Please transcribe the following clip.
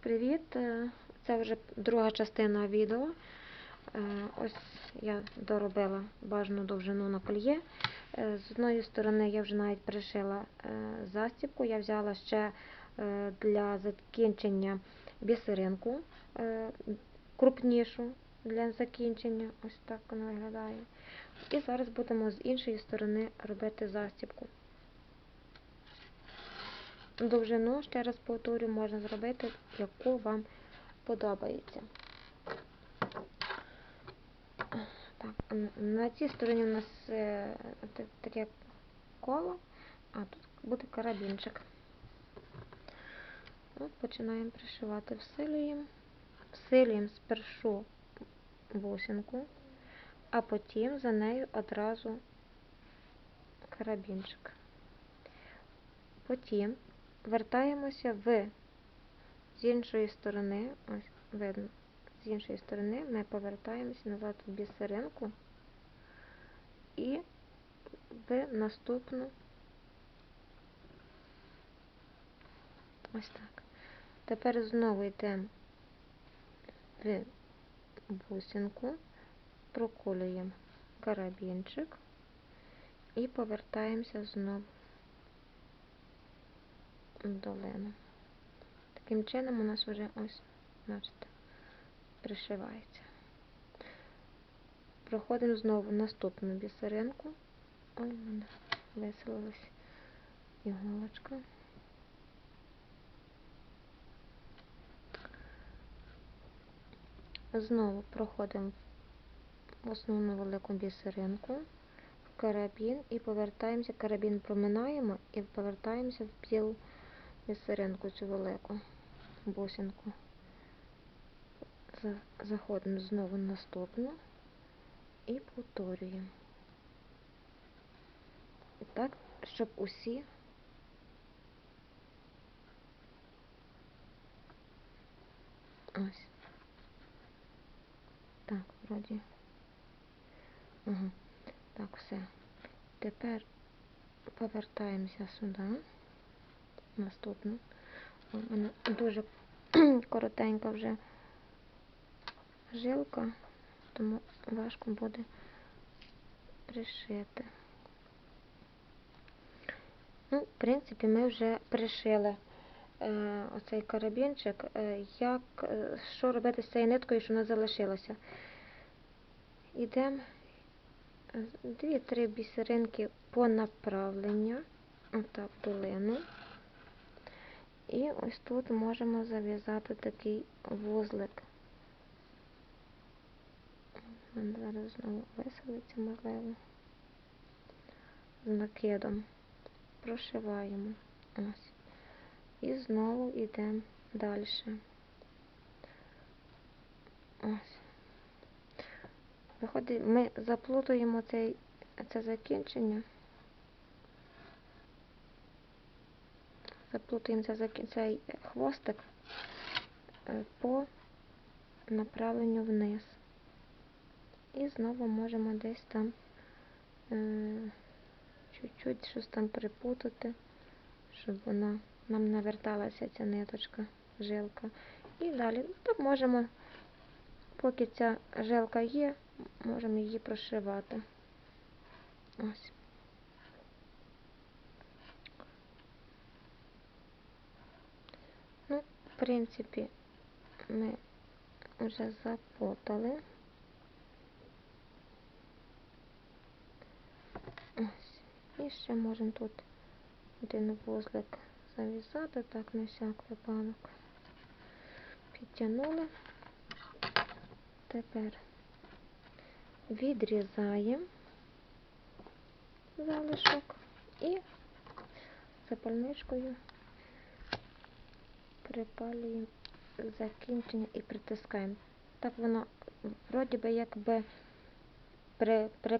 Привіт! Е, Це вже друга частина відео. Е, Ось я доробила бажану довжину на кольє. Е, З одної сторони я вже навіть пришила застібку. Я взяла ще для закінчення бісеринку крупнішу для закінчення. Ось так вона виглядає. І зараз будемо з іншої сторони робити застібку. Довжину, ще раз повторю, можна зробити, яку вам подобається. Так, на цій стороні у нас е, таке коло, а тут буде карабінчик. От починаємо пришивати, всилюємо, всилюємо спершу бусинку, а потім за нею одразу карабінчик. Потім вертаємося в з іншої сторони, ось видно, з іншої сторони ми повертаємося назад в бісеринку і в наступну ось так. Тепер знову йдемо в бусинку, проколюємо карабінчик і повертаємося знову долину. Таким чином у нас вже ось, бачите, пришивається. Проходимо знову наступну бісеринку. Ой, в мене виселилась іголочка. Знову проходимо в основну велику бісеринку, в карабін і повертаємося, карабін проминаємо і повертаємося в білу бісеринку цю велику бусинку. Заходимо знову наступну і повторюємо. І так, щоб усі ось. Так, вроді. Ага. Так, все. Тепер повертаємося сюди. Наступну. Мене дуже коротенька вже жилка, тому важко буде пришити. Ну, в принципі, ми вже пришили е, оцей карабінчик. Е, як, е, що робити з цією ниткою, що не залишилося? Йдемо дві-три бісеринки по направленню, отак, долину. І ось тут можемо зав'язати такий вузлик. Мене Зараз знову виселиться, можливо. З накидом. Прошиваємо. Ось. І знову йдемо далі. Ось. Виходить, ми заплутуємо цей, це закінчення. Заплутуємо це, закі- цей хвостик е, по направленню вниз. І знову можемо десь там е, чуть-чуть щось там припутати, щоб вона нам не верталася ця ниточка, жилка. І далі ну, так можемо, поки ця жилка є, можемо її прошивати. Ось. Ну, в принципі, ми вже заплутали. І ще можемо тут один вузлик зав'язати, так, на всяк випадок. Підтягнули. Тепер відрізаємо залишок і запальничкою припалюємо закінчення і притискаємо. Так воно вроді би якби при, при,